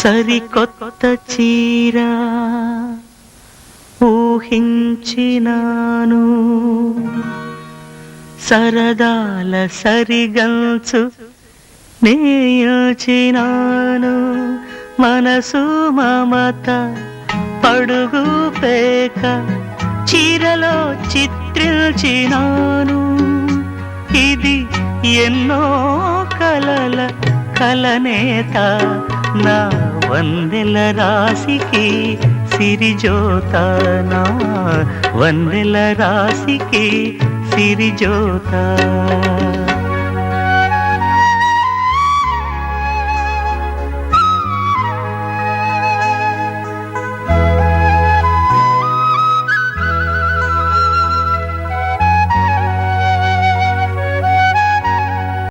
సరికొత్త చీర ఊహించినాను. సరదాల సరిగంచు నేయచినాను. మనసు మమత పడుగు పేక చీరలో చిత్రించినాను ఇది ఎన్నో కలల కలనేత నా వందెల రాశికి సిరిజోతానా? వందెల రాశికి సిరిజోతా